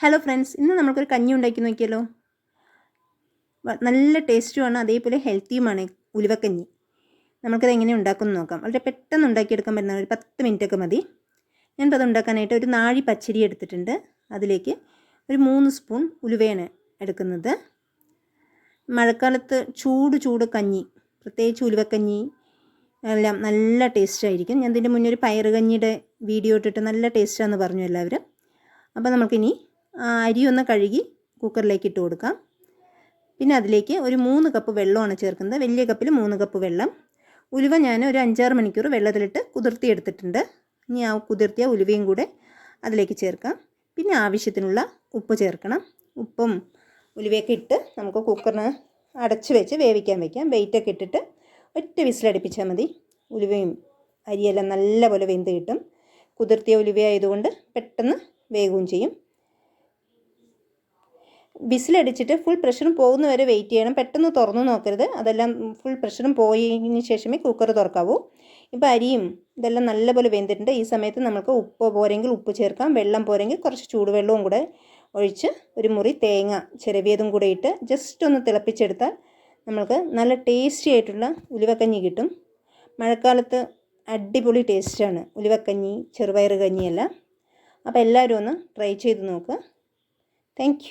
Hello friends ഇന്ന് നമുക്കൊരു കഞ്ഞി ഉണ്ടാക്കി നോക്കിയല്ലോ. നല്ല ടേസ്റ്റുമാണ് അതേപോലെ ഹെൽത്തിയുമാണ് ഉലുവക്കഞ്ഞി. നമുക്കത് എങ്ങനെ ഉണ്ടാക്കുമെന്ന് നോക്കാം. വളരെ പെട്ടെന്ന് ഉണ്ടാക്കിയെടുക്കാൻ പറ്റുന്ന ഒരു പത്ത് മിനിറ്റൊക്കെ മതി. ഞാനിപ്പോൾ അത് ഉണ്ടാക്കാനായിട്ട് ഒരു നാഴി പച്ചരി എടുത്തിട്ടുണ്ട്. അതിലേക്ക് ഒരു മൂന്ന് സ്പൂൺ ഉലുവയാണ് എടുക്കുന്നത്. മഴക്കാലത്ത് ചൂട് ചൂട് കഞ്ഞി പ്രത്യേകിച്ച് ഉലുവക്കഞ്ഞി എല്ലാം നല്ല ടേസ്റ്റായിരിക്കും ഞാൻ ഇതിന്റെ മുന്നേ ഒരു പയറുകഞ്ഞിയുടെ വീഡിയോ ഇട്ടിട്ട് നല്ല ടേസ്റ്റാണെന്ന് പറഞ്ഞു എല്ലാവരും. അപ്പോൾ നമുക്കിനി അരി ഒന്ന് കഴുകി കുക്കറിലേക്ക് ഇട്ട് കൊടുക്കാം. പിന്നെ അതിലേക്ക് ഒരു മൂന്ന് കപ്പ് വെള്ളമാണ് ചേർക്കുന്നത്. വലിയ കപ്പിൽ മൂന്ന് കപ്പ് വെള്ളം. ഉലുവ ഞാൻ ഒരു അഞ്ചാറ് മണിക്കൂർ വെള്ളത്തിലിട്ട് കുതിർത്തി എടുത്തിട്ടുണ്ട്. ഇനി ആ കുതിർത്തിയ ഉലുവയും കൂടെ അതിലേക്ക് ചേർക്കാം. പിന്നെ ആവശ്യത്തിനുള്ള ഉപ്പ് ചേർക്കണം. ഉപ്പും ഉലുവയൊക്കെ ഇട്ട് നമുക്ക് കുക്കറിന് അടച്ചു വെച്ച് വേവിക്കാൻ വയ്ക്കാം വെയിറ്റൊക്കെ ഇട്ടിട്ട് ഒറ്റ വിസിലടുപ്പിച്ചാൽ മതി. ഉലുവയും അരിയെല്ലാം നല്ലപോലെ വെന്ത് കിട്ടും. കുതിർത്തിയ ഉലുവയായതുകൊണ്ട് പെട്ടെന്ന് വേകുകയും ചെയ്യും. വിസിലടിച്ചിട്ട് ഫുൾ പ്രഷറും പോകുന്ന വരെ വെയിറ്റ് ചെയ്യണം. പെട്ടെന്ന് തുറന്നു നോക്കരുത്. അതെല്ലാം ഫുൾ പ്രഷറും പോയതിന് ശേഷമേ കുക്കർ തുറക്കാവൂ. ഇപ്പോൾ അരിയും ഇതെല്ലാം നല്ലപോലെ വെന്തിട്ടുണ്ട്. ഈ സമയത്ത് നമുക്ക് ഉപ്പ് പോരെങ്കിൽ ഉപ്പ് ചേർക്കാം. വെള്ളം പോരെങ്കിൽ കുറച്ച് ചൂടുവെള്ളവും കൂടെ ഒഴിച്ച് ഒരു മുറി തേങ്ങ ചിരവിയതും കൂടെ ഇട്ട് ജസ്റ്റ് ഒന്ന് തിളപ്പിച്ചെടുത്താൽ നമുക്ക് നല്ല ടേസ്റ്റി ആയിട്ടുള്ള ഉലുവക്കഞ്ഞി കിട്ടും. മഴക്കാലത്ത് അടിപൊളി ടേസ്റ്റാണ് ഉലുവക്കഞ്ഞി ചെറുപയർ കഞ്ഞിയെല്ലാം. അപ്പോൾ എല്ലാവരും ഒന്ന് ട്രൈ ചെയ്ത് നോക്കുക താങ്ക്